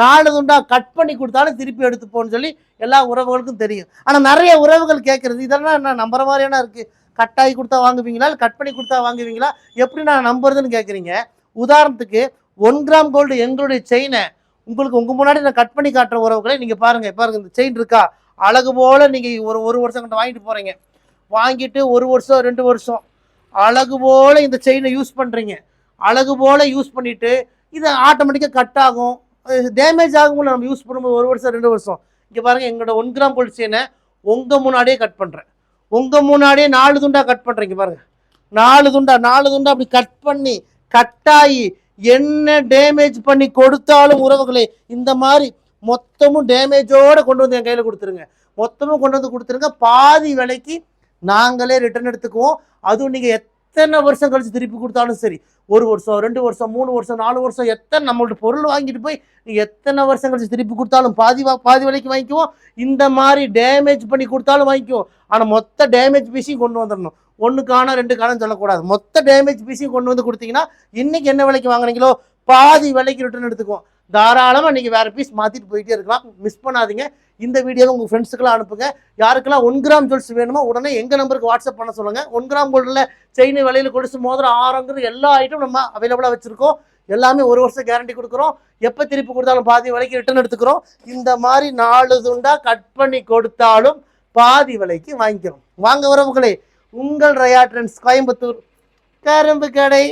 நாலு துண்டா கட் பண்ணி கொடுத்தாலும் திருப்பி எடுத்துப்போன்னு சொல்லி எல்லா உறவுகளுக்கும் தெரியும். ஆனால் நிறைய உறவுகள் கேட்குறது இதெல்லாம் என்ன நம்புற மாதிரியான இருக்குது கட்டாயி கொடுத்தா வாங்குவீங்களா? இல்லை கட் பண்ணி கொடுத்தா வாங்குவீங்களா? எப்படி நான் நம்புறதுன்னு கேட்குறீங்க. உதாரணத்துக்கு ஒன் கிராம் கோல்டு எங்களுடைய செயினை உங்களுக்கு உங்கள் முன்னாடி நான் கட் பண்ணி காட்டுற உறவுகளை நீங்கள் பாருங்கள் பாருங்கள் இந்த செயின் இருக்கா? அழகு போல் நீங்கள் ஒரு ஒரு வருஷம் கிட்ட வாங்கிட்டு போகிறீங்க வாங்கிட்டு ஒரு வருஷம் ரெண்டு வருஷம். அழகு போல் இந்த செயினை யூஸ் பண்ணுறீங்க அழகு போல் யூஸ் பண்ணிவிட்டு இது ஆட்டோமேட்டிக்காக கட் ஆகும். டேமேஜ் ஆகும்ல நம்ம யூஸ் பண்ணும்போது ஒரு வருஷம் ரெண்டு வருஷம். இங்கே பாருங்கள் எங்களோட ஒன் கிராம் கோல்டு செயினை உங்கள் முன்னாடியே கட் பண்ணுறேன் உங்கள் முன்னாடியே நாலு துண்டாக கட் பண்ணுறீங்க பாருங்கள் நாலு துண்டா நாலு துண்டா அப்படி கட் பண்ணி கட்டாயி என்ன டேமேஜ் பண்ணி கொடுத்தாலும் உறவுகளே இந்த மாதிரி மொத்தமும் டேமேஜோடு கொண்டு வந்து என் கையில் கொடுத்துருங்க. மொத்தமும் கொண்டு வந்து கொடுத்துருங்க. பாதி விலைக்கு நாங்களே ரிட்டர்ன் எடுத்துக்குவோம். அதுவும் நீங்கள் எத்தனை வருஷம் கழிச்சு திருப்பி கொடுத்தாலும் சரி ஒரு வருஷம் ரெண்டு வருஷம் மூணு வருஷம் நாலு வருஷம் எத்தனை நம்மள்ட்ட பொருள் வாங்கிட்டு போய் எத்தனை வருஷம் கழிச்சு திருப்பி கொடுத்தாலும் பாதி வா பாதி விலைக்கு வாங்கிக்குவோம். இந்த மாதிரி டேமேஜ் பண்ணி கொடுத்தாலும் வாங்கிக்குவோம். ஆனால் மொத்த டேமேஜ் பீஸையும் கொண்டு வந்துடணும். ஒன்று காணா ரெண்டு காணும் சொல்லக்கூடாது. மொத்த டேமேஜ் பீஸையும் கொண்டு வந்து கொடுத்தீங்கன்னா இன்னைக்கு என்ன விலைக்கு வாங்குறீங்களோ பாதி விலைக்கு ரிட்டர்ன் எடுத்துக்குவோம். தாராளமாக நீங்கள் வேறு பீஸ் மாற்றிட்டு போயிட்டே இருக்கலாம். மிஸ் பண்ணாதீங்க. இந்த வீடியோவை உங்கள் ஃப்ரெண்ட்ஸுக்கெல்லாம் அனுப்புங்க. யாருக்கெல்லாம் ஒன் கிராம் ஜுவல்ஸ் வேணுமோ உடனே எங்கள் நம்பருக்கு வாட்ஸ்அப் பண்ண சொல்லுங்கள் ஒன் கிராம் கோல்டில் செயின் விலையில் கொடுத்து மோதிரம் ஆரங்கிற எல்லா ஐட்டம் நம்ம அவைலபிளாக வச்சுருக்கோம். எல்லாமே ஒரு வருஷம் கேரண்டி கொடுக்குறோம். எப்போ திருப்பி கொடுத்தாலும் பாதி விலைக்கு ரிட்டர்ன் எடுத்துக்கிறோம். இந்த மாதிரி நாலு துண்டாக கட் பண்ணி கொடுத்தாலும் பாதி விலைக்கு வாங்கிக்கிறோம். வாங்க உறவுகளே உங்கள் ரயா ட்ரெண்ட்ஸ் கோயம்புத்தூர். கரும்பு கடை.